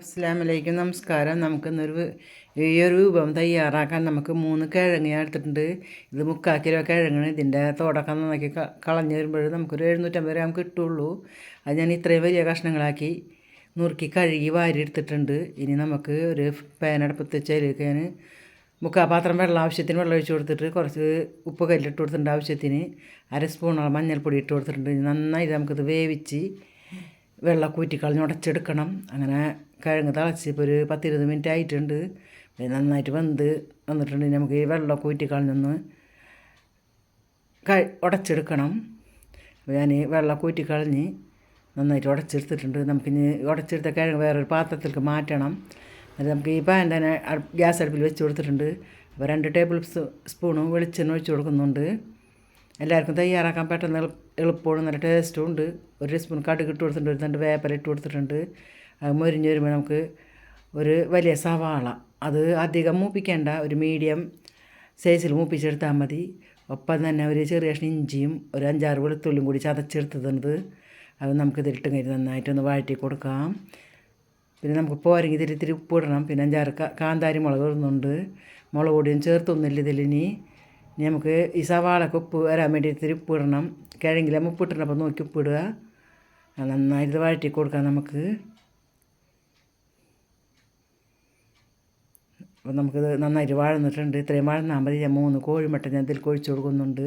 അസ്സാം നമസ്കാരം നമസ്കാരം. നമുക്കിന്നൊരു ഈ ഒരു വിഭവം തയ്യാറാക്കാൻ നമുക്ക് മൂന്ന് കിഴങ്ങ് ഞാൻ എടുത്തിട്ടുണ്ട്. ഇത് മുക്കാൽ കിലോ കിഴങ്ങാണ്. ഇതിന്റെ തോടൊക്കെ നന്നാക്കി കളഞ്ഞ് വരുമ്പോൾ നമുക്കൊരു എഴുന്നൂറ്റമ്പത് ഗ്രാം കിട്ടുള്ളൂ. അത് ഞാൻ ഇത്രയും വലിയ കഷ്ണങ്ങളാക്കി നുറുക്കി കഴുകി വാരി എടുത്തിട്ടുണ്ട്. ഇനി നമുക്ക് ഒരു പാനടുപ്പത്ത് വെച്ചതിലേക്ക് ഞാൻ മുക്കാൽ പാത്രം വെള്ളം ആവശ്യത്തിന് വെള്ളം ഒഴിച്ച് കൊടുത്തിട്ട് കുറച്ച് ഉപ്പ് കല്ലിട്ട് കൊടുത്തിട്ടുണ്ട് ആവശ്യത്തിന്. അര സ്പൂണോളം മഞ്ഞൾപ്പൊടി ഇട്ട് കൊടുത്തിട്ടുണ്ട്. ഇനി നന്നായിട്ട് നമുക്കിത് വേവിച്ച് വെള്ളമൊക്കെ ഊറ്റി കളഞ്ഞ് ഉടച്ചെടുക്കണം. അങ്ങനെ കിഴങ്ങ് തിളച്ച് ഇപ്പോൾ ഒരു പത്തിരുപത് മിനിറ്റ് ആയിട്ടുണ്ട്. പിന്നെ നന്നായിട്ട് വെന്ത് വന്നിട്ടുണ്ട്. നമുക്ക് ഈ വെള്ളമൊക്കെ ഊറ്റി കളഞ്ഞൊന്ന് ക ഉടച്ചെടുക്കണം. ഞാൻ വെള്ളമൊക്കെ ഊറ്റി കളഞ്ഞ് നന്നായിട്ട് ഉടച്ചെടുത്തിട്ടുണ്ട്. നമുക്കിനി ഉടച്ചെടുത്ത കിഴങ്ങ് വേറൊരു പാത്രത്തിലേക്ക് മാറ്റണം. അത് നമുക്ക് ഈ പാൻ തന്നെ ഗ്യാസ് അടുപ്പിൽ വെച്ച് കൊടുത്തിട്ടുണ്ട്. അപ്പോൾ രണ്ട് ടേബിൾ സ്പൂണും വെളിച്ചെണ്ണ ഒഴിച്ച് കൊടുക്കുന്നുണ്ട്. എല്ലാവർക്കും തയ്യാറാക്കാൻ പെട്ടെന്ന് എളുപ്പമാണ് നല്ല ടേസ്റ്റും ഉണ്ട് ഒരു സ്പൂൺ കടുക് ഇട്ട് കൊടുത്തിട്ടുണ്ട് ഒരു തണ്ട് വേപ്പല ഇട്ട് കൊടുത്തിട്ടുണ്ട്. അത് മൊരിഞ്ഞ് വരുമ്പോൾ നമുക്ക് ഒരു വലിയ സവാള. അത് അധികം മൂപ്പിക്കേണ്ട ഒരു മീഡിയം സൈസിൽ മൂപ്പിച്ചെടുത്താൽ മതി. ഒപ്പം തന്നെ ഒരു ചെറിയ കഷ്ണം ഇഞ്ചിയും ഒരു അഞ്ചാറ് വെളുത്തുള്ളിയും കൂടി ചതച്ചെടുത്തിട്ടുണ്ട് അത് നമുക്ക് ഇതിലിട്ട് കഴിഞ്ഞ് നന്നായിട്ടൊന്ന് വഴറ്റി കൊടുക്കാം. പിന്നെ നമുക്ക് പോരെങ്കിൽ ഇതിൽ ഇത്തിരി ഉപ്പ് ഇടണം. പിന്നെ അഞ്ചാറ് കാന്താരി മുളക് ഇടുന്നുണ്ട്. മുളക് പൊടിയും ചേർത്തൊന്നുമില്ല ഇതിലിനി ഇനി നമുക്ക് ഈ സവാളൊക്കെ ഉപ്പ് വരാൻ വേണ്ടി ഇത്തിരി ഉപ്പ് ഇടണം. കിഴങ്ങിലും ഉപ്പ് ഇട്ടിട്ടുണ്ട്. അപ്പോൾ നോക്കി ഉപ്പിടുക നന്നായിട്ട് വഴറ്റി കൊടുക്കാം നമുക്ക്. അപ്പോൾ നമുക്കിത് നന്നായിട്ട് വാഴന്നിട്ടുണ്ട്. ഇത്രയും വാഴന്നാൽ മതി. ഞാൻ മൂന്ന് കോഴിമുട്ട ഞാൻ ഇതിൽ കൊഴിച്ചു കൊടുക്കുന്നുണ്ട്.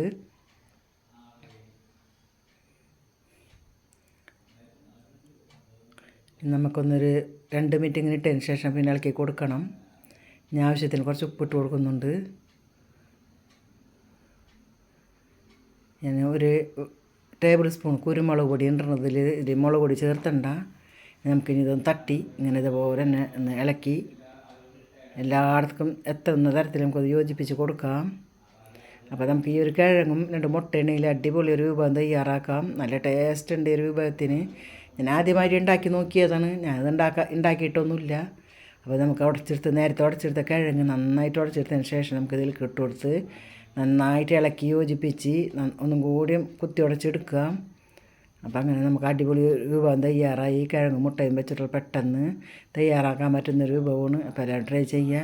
നമുക്കൊന്നൊരു രണ്ട് മിനിറ്റ് ഇങ്ങനെ ഇട്ടതിന് ശേഷം പിന്നെ ഇളക്കി കൊടുക്കണം. ഞാൻ ആവശ്യത്തിന് കുറച്ച് ഉപ്പിട്ട് കൊടുക്കുന്നുണ്ട്. ഞാൻ ഒരു ടേബിൾ സ്പൂൺ കുരുമുളക് പൊടി ഇടുന്നതിൽ ഇത് മുളക് പൊടി ചേർത്തണ്ട. നമുക്കിനി ഇതൊന്ന് തട്ടി ഇങ്ങനെ ഇതുപോലെ തന്നെ ഒന്ന് ഇളക്കി. എല്ലായിടത്തും എത്തുന്ന തരത്തിൽ നമുക്കത് യോജിപ്പിച്ച് കൊടുക്കാം. അപ്പോൾ നമുക്ക് ഈ ഒരു കിഴങ്ങും രണ്ട് മുട്ടയുണ്ടെങ്കിൽ അടിപൊളി ഒരു വിഭവം തയ്യാറാക്കാം. നല്ല ടേസ്റ്റ് ഉണ്ട് ഈ വിഭവത്തിന്. ഞാൻ ആദ്യമായിട്ട് ഉണ്ടാക്കി നോക്കിയതാണ്. ഞാനത് ഉണ്ടാക്കാ ഉണ്ടാക്കിയിട്ടൊന്നുമില്ല. അപ്പോൾ നമുക്ക് ഉടച്ചെടുത്ത് നേരത്തെ ഉടച്ചെടുത്ത കിഴങ്ങ് നന്നായിട്ട് ഉടച്ചെടുത്തതിന് ശേഷം നമുക്ക് ഇതിൽ ഇട്ട് കൊടുത്ത് നന്നായിട്ട് ഇളക്കി യോജിപ്പിച്ച് ഒന്നും കൂടി കുത്തി ഉടച്ചെടുക്കുക. അപ്പോൾ അങ്ങനെ നമുക്ക് അടിപൊളി വിഭവം തയ്യാറായി. കിഴങ്ങ് മുട്ടയും വെച്ചിട്ടുള്ള പെട്ടെന്ന് തയ്യാറാക്കാൻ പറ്റുന്നൊരു വിഭവമാണ്. അപ്പോൾ എല്ലാവരും ട്രൈ ചെയ്യുക.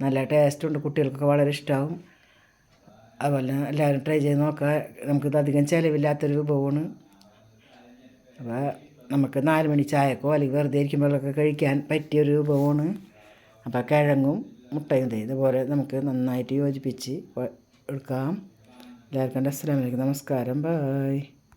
നല്ല ടേസ്റ്റുണ്ട് കുട്ടികൾക്കൊക്കെ വളരെ ഇഷ്ടമാവും അതുപോലെ എല്ലാവരും ട്രൈ ചെയ്ത് നോക്കുക. നമുക്കിത് അധികം ചിലവില്ലാത്തൊരു വിഭവമാണ്. അപ്പോൾ നമുക്ക് നാല് മണി ചായക്കോ അല്ലെങ്കിൽ വെറുതെ ഇരിക്കുമ്പോഴൊക്കെ കഴിക്കാൻ പറ്റിയ ഒരു വിഭവമാണ്. അപ്പോൾ കിഴങ്ങും മുട്ടയും ഇതേ ഇതുപോലെ നമുക്ക് നന്നായിട്ട് യോജിപ്പിച്ച് എടുക്കാം. എല്ലാവർക്കും എന്റെ അസ്സലാമലൈക്കും നമസ്കാരം. ബായ്